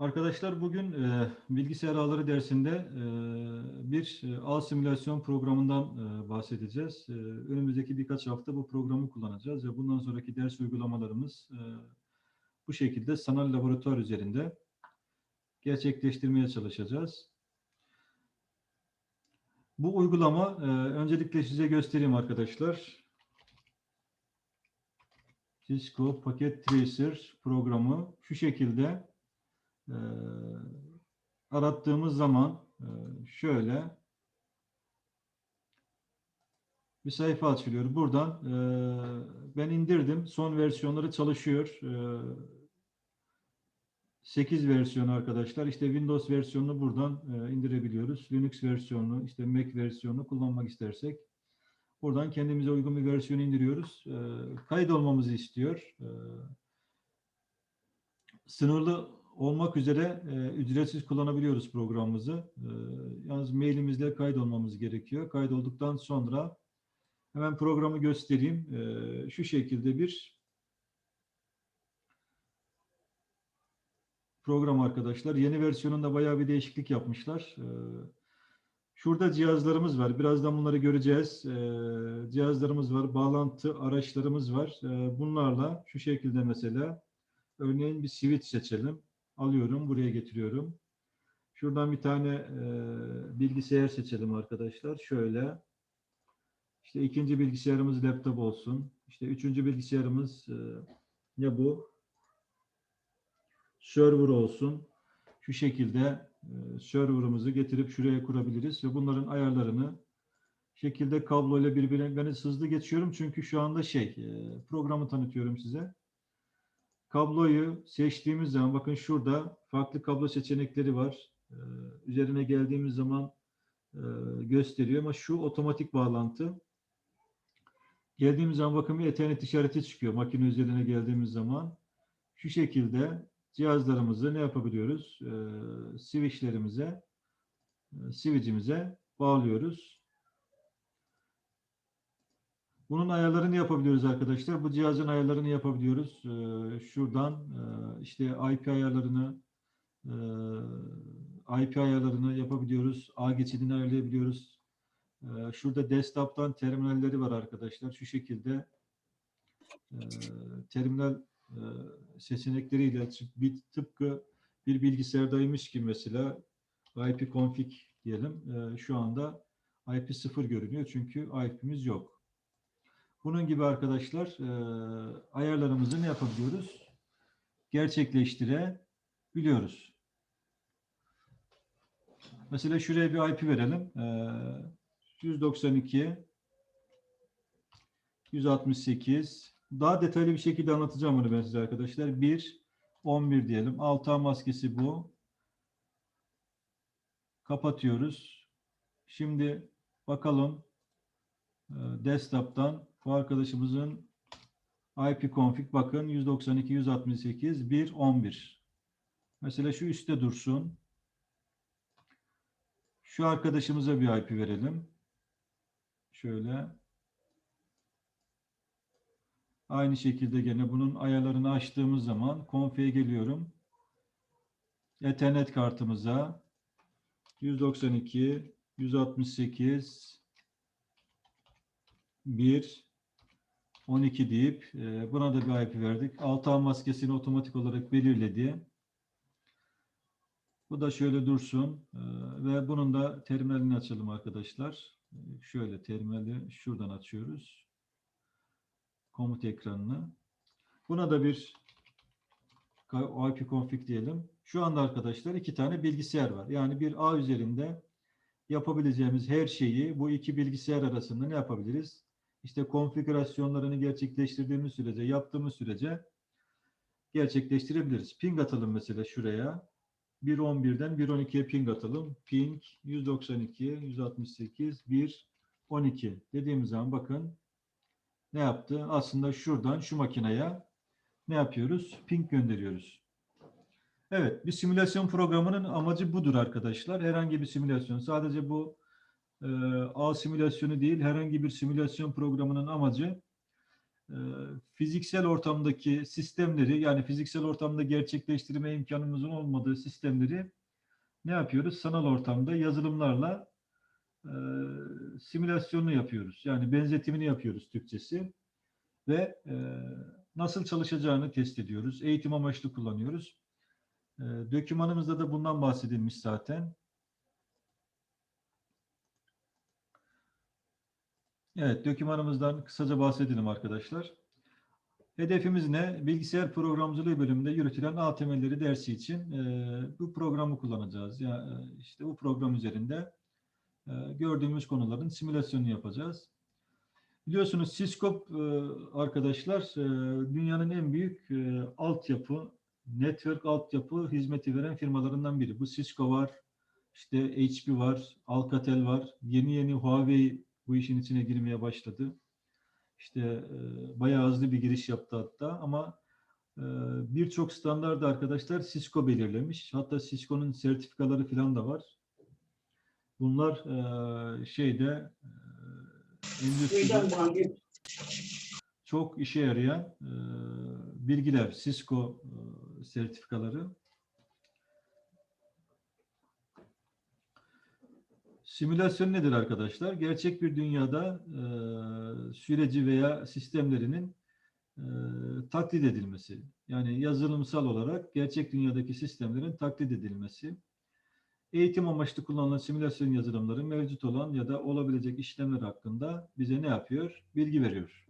Arkadaşlar bugün e, bilgisayar ağları dersinde e, bir e, ağ simülasyon programından e, bahsedeceğiz. E, önümüzdeki birkaç hafta bu programı kullanacağız ve bundan sonraki ders uygulamalarımız e, bu şekilde sanal laboratuvar üzerinde gerçekleştirmeye çalışacağız. Bu uygulama e, öncelikle size göstereyim arkadaşlar. Cisco Packet Tracer programı şu şekilde e, arattığımız zaman e, şöyle bir sayfa açılıyor. Buradan e, ben indirdim. Son versiyonları çalışıyor. E, 8 versiyonu arkadaşlar. İşte Windows versiyonunu buradan e, indirebiliyoruz. Linux versiyonunu, işte Mac versiyonunu kullanmak istersek buradan kendimize uygun bir versiyonu indiriyoruz. E, kayıt olmamızı istiyor. Sınırlı olmak üzere e, ücretsiz kullanabiliyoruz programımızı. E, yalnız mailimizle kaydolmamız gerekiyor. Kaydolduktan sonra hemen programı göstereyim. E, şu şekilde bir program arkadaşlar. Yeni versiyonunda bayağı bir değişiklik yapmışlar. E, şurada cihazlarımız var. Birazdan bunları göreceğiz. E, cihazlarımız var. Bağlantı araçlarımız var. E, bunlarla şu şekilde mesela örneğin bir switch seçelim alıyorum, buraya getiriyorum. Şuradan bir tane e, bilgisayar seçelim arkadaşlar. Şöyle. İşte ikinci bilgisayarımız laptop olsun. İşte üçüncü bilgisayarımız e, ne bu? Server olsun. Şu şekilde e, serverımızı getirip şuraya kurabiliriz ve bunların ayarlarını şekilde kabloyla birbirine ben hızlı geçiyorum çünkü şu anda şey e, programı tanıtıyorum size. Kabloyu seçtiğimiz zaman bakın şurada farklı kablo seçenekleri var. Ee, üzerine geldiğimiz zaman e, gösteriyor ama şu otomatik bağlantı. Geldiğimiz zaman bakın bir Ethernet işareti çıkıyor makine üzerine geldiğimiz zaman. Şu şekilde cihazlarımızı ne yapabiliyoruz? Ee, switchlerimize, e, switch'imize bağlıyoruz. Bunun ayarlarını yapabiliyoruz arkadaşlar. Bu cihazın ayarlarını yapabiliyoruz. Ee, şuradan e, işte IP ayarlarını e, IP ayarlarını yapabiliyoruz. A geçidini ayarlayabiliyoruz. E, şurada desktop'tan terminalleri var arkadaşlar. Şu şekilde e, terminal seçenekleriyle tıpkı bir bilgisayardaymış gibi mesela IP config diyelim. E, şu anda IP 0 görünüyor çünkü IP'miz yok. Bunun gibi arkadaşlar e, ayarlarımızı ne yapabiliyoruz? Gerçekleştirebiliyoruz. Mesela şuraya bir IP verelim. E, 192 168 daha detaylı bir şekilde anlatacağım bunu ben size arkadaşlar. 1 11 diyelim. Alta maskesi bu. Kapatıyoruz. Şimdi bakalım e, desktop'tan bu arkadaşımızın IP config bakın 192 168 1 11. Mesela şu üstte dursun. Şu arkadaşımıza bir IP verelim. Şöyle. Aynı şekilde gene bunun ayarlarını açtığımız zaman config'e geliyorum. Ethernet kartımıza 192 168 1 12 deyip e, buna da bir IP verdik. Altı maskesini otomatik olarak belirledi. Bu da şöyle dursun e, ve bunun da terminalini açalım arkadaşlar. E, şöyle terminali şuradan açıyoruz. Komut ekranını. Buna da bir IP config diyelim. Şu anda arkadaşlar iki tane bilgisayar var. Yani bir ağ üzerinde yapabileceğimiz her şeyi bu iki bilgisayar arasında ne yapabiliriz? İşte konfigürasyonlarını gerçekleştirdiğimiz sürece, yaptığımız sürece gerçekleştirebiliriz. Ping atalım mesela şuraya. 1.11'den 1.12'ye ping atalım. Ping 192, 168, 1, 12 dediğimiz zaman bakın ne yaptı? Aslında şuradan şu makineye ne yapıyoruz? Ping gönderiyoruz. Evet, bir simülasyon programının amacı budur arkadaşlar. Herhangi bir simülasyon. Sadece bu e, ağ simülasyonu değil, herhangi bir simülasyon programının amacı e, fiziksel ortamdaki sistemleri yani fiziksel ortamda gerçekleştirme imkanımızın olmadığı sistemleri ne yapıyoruz? Sanal ortamda yazılımlarla e, simülasyonunu yapıyoruz. Yani benzetimini yapıyoruz Türkçesi ve e, nasıl çalışacağını test ediyoruz. Eğitim amaçlı kullanıyoruz. E, dokümanımızda da bundan bahsedilmiş zaten. Evet, dokümanımızdan kısaca bahsedelim arkadaşlar. Hedefimiz ne? Bilgisayar programcılığı bölümünde yürütülen A temelleri dersi için e, bu programı kullanacağız. Ya e, işte bu program üzerinde e, gördüğümüz konuların simülasyonunu yapacağız. Biliyorsunuz Cisco e, arkadaşlar e, dünyanın en büyük e, altyapı, network altyapı hizmeti veren firmalarından biri. Bu Cisco var, işte HP var, Alcatel var, yeni yeni Huawei bu işin içine girmeye başladı. İşte e, bayağı hızlı bir giriş yaptı hatta ama e, birçok standardı arkadaşlar Cisco belirlemiş. Hatta Cisco'nun sertifikaları falan da var. Bunlar e, şeyde e, endüstride çok işe yarayan e, bilgiler, Cisco e, sertifikaları. Simülasyon nedir arkadaşlar? Gerçek bir dünyada e, süreci veya sistemlerinin e, taklit edilmesi. Yani yazılımsal olarak gerçek dünyadaki sistemlerin taklit edilmesi. Eğitim amaçlı kullanılan simülasyon yazılımları mevcut olan ya da olabilecek işlemler hakkında bize ne yapıyor? Bilgi veriyor.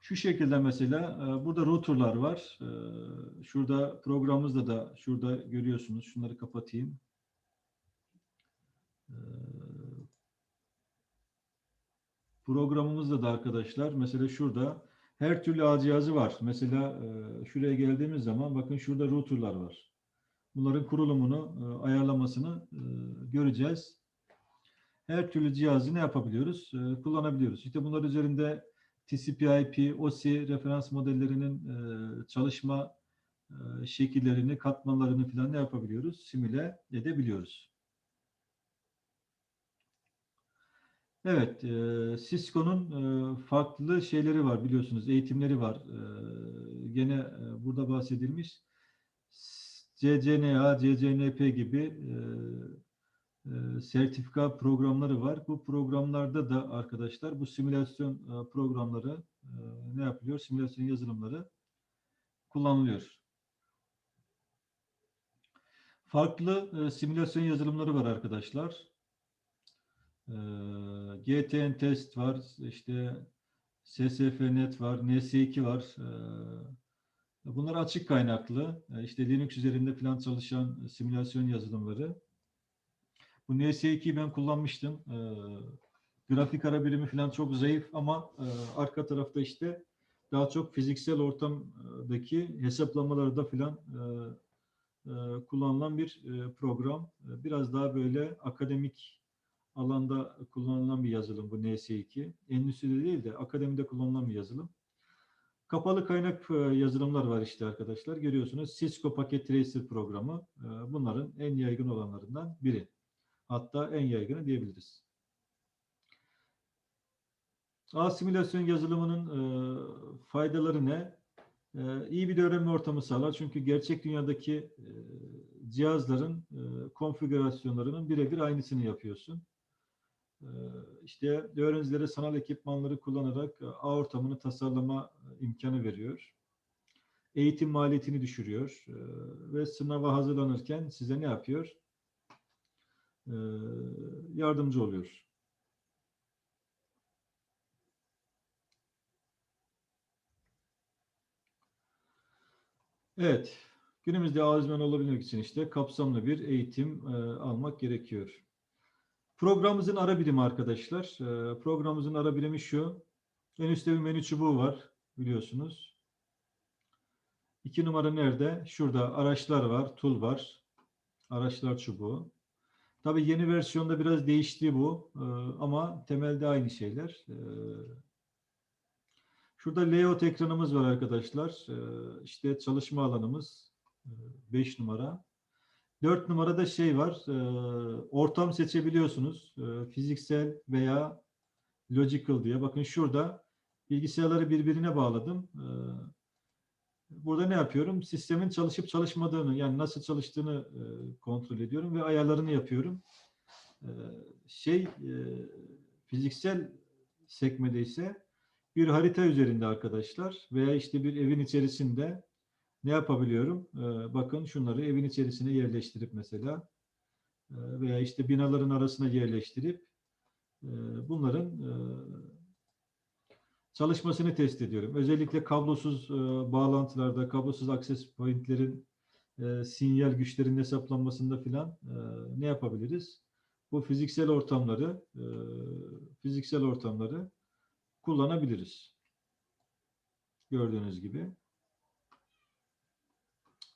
Şu şekilde mesela burada routerlar var. Şurada programımızda da şurada görüyorsunuz. Şunları kapatayım. Ee, Programımızda da arkadaşlar mesela şurada her türlü ağ cihazı var. Mesela e, şuraya geldiğimiz zaman bakın şurada routerlar var. Bunların kurulumunu, e, ayarlamasını e, göreceğiz. Her türlü cihazı ne yapabiliyoruz? Kullanabiliyoruz. İşte bunlar üzerinde TCP/IP, OSI referans modellerinin çalışma şekillerini, katmanlarını falan ne yapabiliyoruz? Simüle edebiliyoruz. Evet, e, Cisco'nun e, farklı şeyleri var biliyorsunuz, eğitimleri var. E, gene e, burada bahsedilmiş. CCNA, CCNP gibi e, e, sertifika programları var. Bu programlarda da arkadaşlar bu simülasyon e, programları e, ne yapılıyor? Simülasyon yazılımları kullanılıyor. Farklı e, simülasyon yazılımları var arkadaşlar. Ee, GTN test var, işte SSFnet var, NS2 var. Ee, bunlar açık kaynaklı. Ee, işte Linux üzerinde falan çalışan simülasyon yazılımları. Bu NS2'yi ben kullanmıştım. Grafik ara birimi falan çok zayıf ama e, arka tarafta işte daha çok fiziksel ortamdaki hesaplamalarda falan e, e, kullanılan bir program. Biraz daha böyle akademik alanda kullanılan bir yazılım bu NS2. Endüstride değil de akademide kullanılan bir yazılım. Kapalı kaynak e, yazılımlar var işte arkadaşlar. Görüyorsunuz Cisco Packet Tracer programı e, bunların en yaygın olanlarından biri. Hatta en yaygını diyebiliriz. A simülasyon yazılımının e, faydaları ne? İyi bir öğrenme ortamı sağlar. Çünkü gerçek dünyadaki cihazların konfigürasyonlarının birebir aynısını yapıyorsun. Ee, işte öğrencilere sanal ekipmanları kullanarak e, ağ ortamını tasarlama e, imkanı veriyor. Eğitim maliyetini düşürüyor e, ve sınava hazırlanırken size ne yapıyor? Yardımcı oluyor. Evet, günümüzde ağ uzmanı olabilmek için işte kapsamlı bir eğitim almak gerekiyor. Programımızın ara birimi arkadaşlar. Ee, programımızın ara birimi şu. En üstte bir menü çubuğu var biliyorsunuz. İki numara nerede? Şurada araçlar var, tool var. Araçlar çubuğu. Tabii yeni versiyonda biraz değişti bu ee, ama temelde aynı şeyler. Ee, şurada layout ekranımız var arkadaşlar. İşte çalışma alanımız 5 numara. Dört numarada şey var, e, ortam seçebiliyorsunuz. E, fiziksel veya logical diye. Bakın şurada bilgisayarları birbirine bağladım. Ee, Burada ne yapıyorum? Sistemin çalışıp çalışmadığını, yani nasıl çalıştığını e, kontrol ediyorum ve ayarlarını yapıyorum. Ee, Şey, e, fiziksel sekmede ise bir harita üzerinde arkadaşlar veya işte bir evin içerisinde ne yapabiliyorum? Ee, Bakın şunları evin içerisine yerleştirip mesela e, veya işte binaların arasına yerleştirip e, bunların e, çalışmasını test ediyorum. Özellikle kablosuz bağlantılarda, kablosuz access pointlerin sinyal güçlerinin hesaplanmasında filan ne yapabiliriz? Bu fiziksel ortamları fiziksel ortamları kullanabiliriz. Gördüğünüz gibi.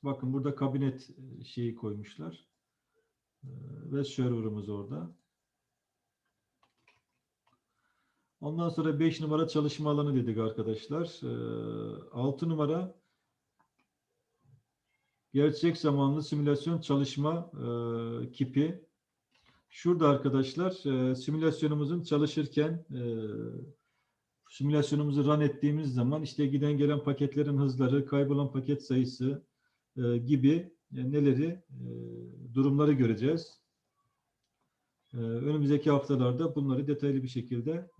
Bakın burada kabinet e, şeyi koymuşlar. E, ve server'ımız orada. Ondan sonra 5 numara çalışma alanı dedik arkadaşlar. 6 numara gerçek zamanlı simülasyon çalışma e, kipi. Şurada arkadaşlar e, simülasyonumuzun çalışırken e, simülasyonumuzu run ettiğimiz zaman işte giden gelen paketlerin hızları, kaybolan paket sayısı e, gibi e, neleri e, durumları göreceğiz. Önümüzdeki haftalarda bunları detaylı bir şekilde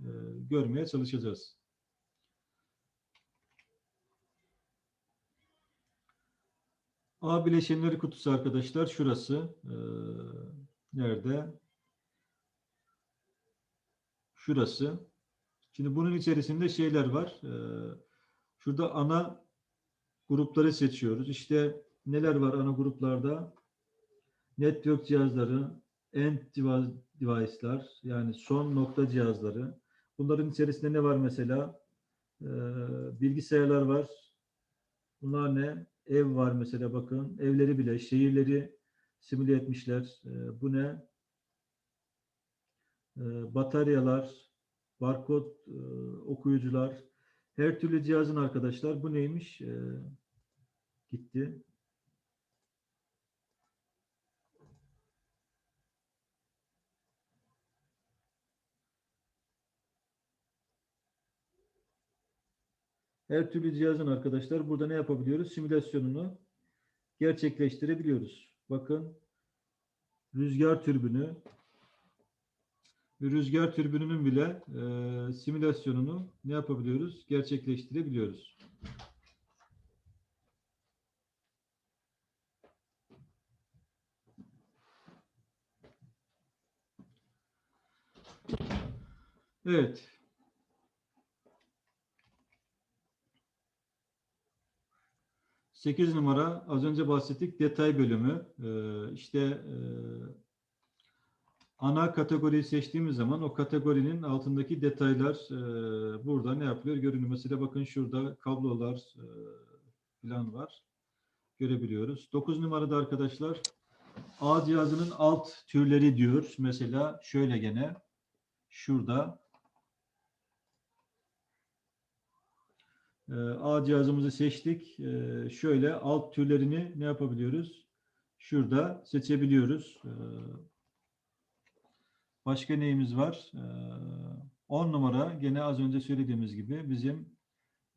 görmeye çalışacağız. A bileşenleri kutusu arkadaşlar şurası. Nerede? Şurası. Şimdi bunun içerisinde şeyler var. Şurada ana grupları seçiyoruz. İşte neler var ana gruplarda? Network cihazları, end device'lar yani son nokta cihazları. Bunların içerisinde ne var mesela? Ee, bilgisayarlar var. Bunlar ne? Ev var mesela bakın. Evleri bile, şehirleri simüle etmişler. Ee, bu ne? Ee, bataryalar, barkod e, okuyucular. Her türlü cihazın arkadaşlar. Bu neymiş? Ee, gitti. Her türlü cihazın arkadaşlar burada ne yapabiliyoruz? Simülasyonunu gerçekleştirebiliyoruz. Bakın rüzgar türbünü rüzgar türbününün bile e, simülasyonunu ne yapabiliyoruz? Gerçekleştirebiliyoruz. Evet. 8 numara az önce bahsettik detay bölümü. Ee, işte e, ana kategoriyi seçtiğimiz zaman o kategorinin altındaki detaylar e, burada ne yapılıyor görünüyor. Mesela bakın şurada kablolar e, falan var. Görebiliyoruz. 9 numarada arkadaşlar A cihazının alt türleri diyor. Mesela şöyle gene şurada A cihazımızı seçtik. Ee, şöyle alt türlerini ne yapabiliyoruz? Şurada seçebiliyoruz. Ee, başka neyimiz var? 10 numara gene az önce söylediğimiz gibi bizim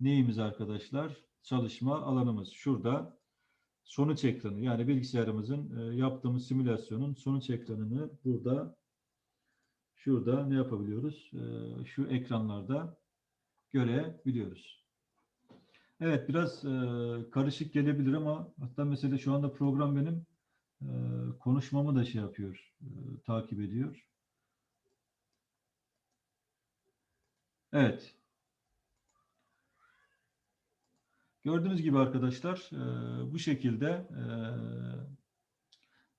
neyimiz arkadaşlar? Çalışma alanımız. Şurada sonuç ekranı yani bilgisayarımızın e, yaptığımız simülasyonun sonuç ekranını burada şurada ne yapabiliyoruz? Şu ekranlarda görebiliyoruz. Evet biraz e, karışık gelebilir ama hatta mesela şu anda program benim e, konuşmamı da şey yapıyor, e, takip ediyor. Evet. Gördüğünüz gibi arkadaşlar e, bu şekilde e,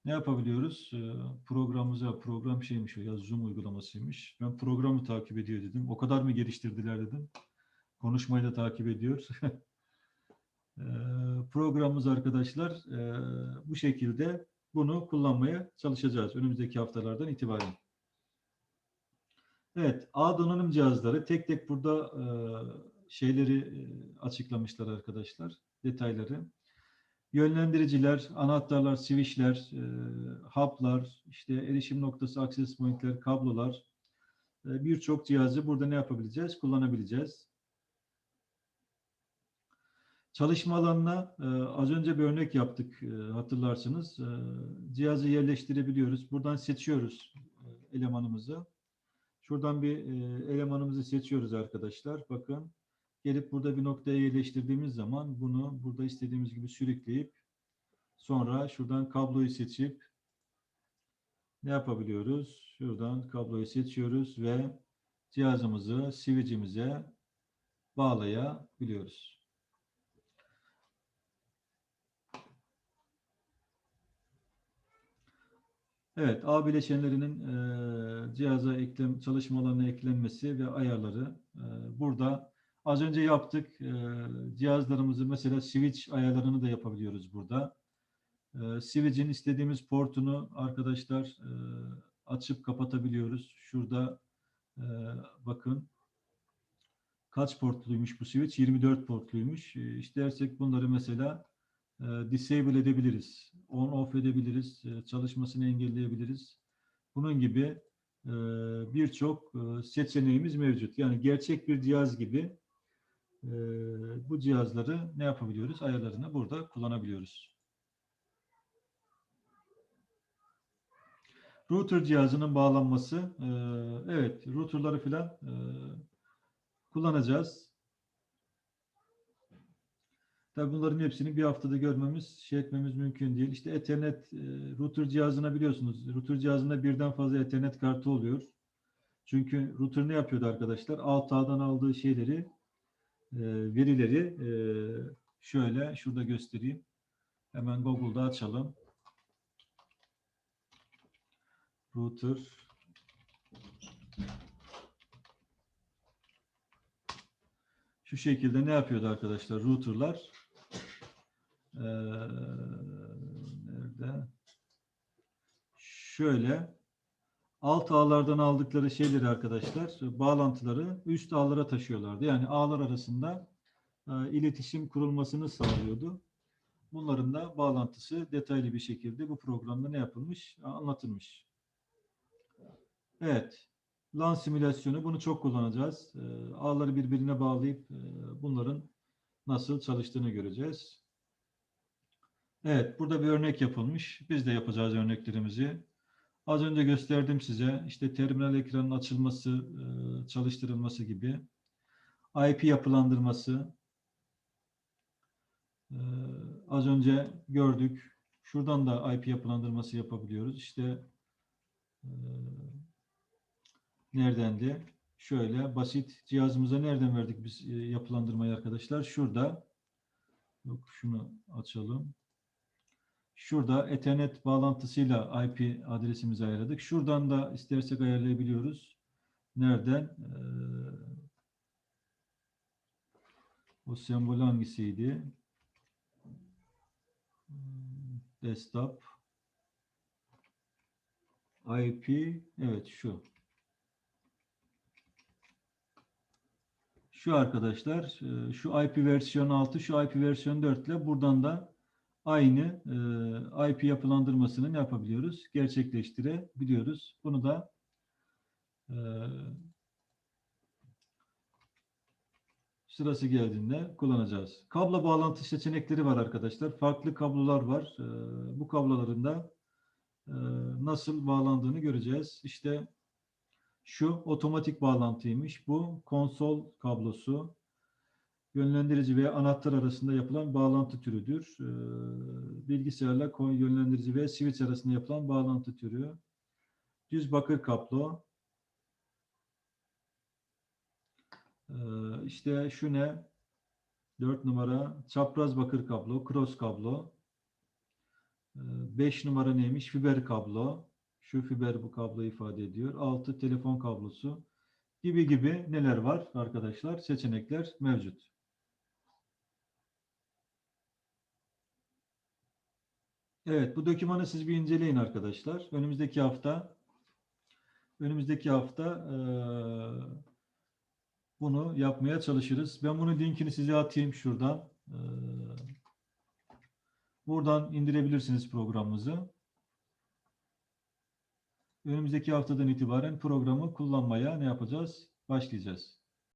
ne yapabiliyoruz? E, programımıza, program şeymiş o ya Zoom uygulamasıymış. Ben programı takip ediyor dedim. O kadar mı geliştirdiler dedim. Konuşmayı da takip ediyor. Ee, programımız arkadaşlar e, bu şekilde bunu kullanmaya çalışacağız önümüzdeki haftalardan itibaren. Evet, A donanım cihazları tek tek burada e, şeyleri e, açıklamışlar arkadaşlar, detayları. Yönlendiriciler, anahtarlar, switchler, hub'lar, işte erişim noktası, access point'ler, kablolar, birçok cihazı burada ne yapabileceğiz? Kullanabileceğiz. Çalışma alanına e, az önce bir örnek yaptık e, hatırlarsınız. E, cihazı yerleştirebiliyoruz. Buradan seçiyoruz elemanımızı. Şuradan bir elemanımızı seçiyoruz arkadaşlar. Bakın gelip burada bir noktaya yerleştirdiğimiz zaman bunu burada istediğimiz gibi sürükleyip sonra şuradan kabloyu seçip ne yapabiliyoruz? Şuradan kabloyu seçiyoruz ve cihazımızı switch'imize bağlayabiliyoruz. Evet, ağ bileşenlerinin e, cihaza eklem, çalışma alanına eklenmesi ve ayarları. E, burada az önce yaptık. E, cihazlarımızı mesela switch ayarlarını da yapabiliyoruz burada. E, switch'in istediğimiz portunu arkadaşlar e, açıp kapatabiliyoruz. Şurada e, bakın kaç portluymuş bu switch? 24 portluymuş. E, istersek bunları mesela disable edebiliriz. On off edebiliriz. e, Çalışmasını engelleyebiliriz. Bunun gibi e, birçok e, seçeneğimiz mevcut. Yani gerçek bir cihaz gibi e, bu cihazları ne yapabiliyoruz? Ayarlarını burada kullanabiliyoruz. Router cihazının bağlanması. e, Evet, routerları filan e, kullanacağız. Tabii bunların hepsini bir haftada görmemiz, şey etmemiz mümkün değil. İşte Ethernet e, router cihazına biliyorsunuz. Router cihazında birden fazla Ethernet kartı oluyor. Çünkü router ne yapıyordu arkadaşlar? Alt ağdan aldığı şeyleri, e, verileri e, şöyle şurada göstereyim. Hemen Google'da açalım. Router şu şekilde ne yapıyordu arkadaşlar? Router'lar ee, nerede? Şöyle alt ağlardan aldıkları şeyleri arkadaşlar bağlantıları üst ağlara taşıyorlardı. Yani ağlar arasında e, iletişim kurulmasını sağlıyordu. Bunların da bağlantısı detaylı bir şekilde bu programda ne yapılmış? Anlatılmış. Evet. LAN simülasyonu bunu çok kullanacağız. E, ağları birbirine bağlayıp e, bunların nasıl çalıştığını göreceğiz. Evet, burada bir örnek yapılmış. Biz de yapacağız örneklerimizi. Az önce gösterdim size. İşte terminal ekranın açılması, e, çalıştırılması gibi. IP yapılandırması. E, az önce gördük. Şuradan da IP yapılandırması yapabiliyoruz. İşte e, neredendi? Şöyle basit cihazımıza nereden verdik biz yapılandırmayı arkadaşlar? Şurada. Yok şunu açalım. Şurada Ethernet bağlantısıyla IP adresimizi ayarladık. Şuradan da istersek ayarlayabiliyoruz. Nereden? Ee, o sembol hangisiydi? Desktop. IP. Evet şu. Şu arkadaşlar. Şu IP versiyon 6, şu IP versiyon 4 ile buradan da aynı e, IP yapılandırmasını ne yapabiliyoruz? Gerçekleştirebiliyoruz. Bunu da e, sırası geldiğinde kullanacağız. Kablo bağlantı seçenekleri var arkadaşlar. Farklı kablolar var. E, bu kabloların da e, nasıl bağlandığını göreceğiz. İşte şu otomatik bağlantıymış. Bu konsol kablosu yönlendirici ve anahtar arasında yapılan bağlantı türüdür. Ee, bilgisayarla yönlendirici ve switch arasında yapılan bağlantı türü. Düz bakır kablo. Ee, işte şu ne? 4 numara çapraz bakır kablo, cross kablo. 5 numara neymiş? Fiber kablo. Şu fiber bu kablo ifade ediyor. 6 telefon kablosu gibi gibi neler var arkadaşlar? Seçenekler mevcut. Evet, bu dokümanı siz bir inceleyin arkadaşlar. Önümüzdeki hafta önümüzdeki hafta e, bunu yapmaya çalışırız. Ben bunun linkini size atayım şuradan. E, buradan indirebilirsiniz programımızı. önümüzdeki haftadan itibaren programı kullanmaya ne yapacağız? Başlayacağız.